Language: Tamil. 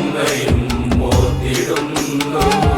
உண்மையும் போத்திடும்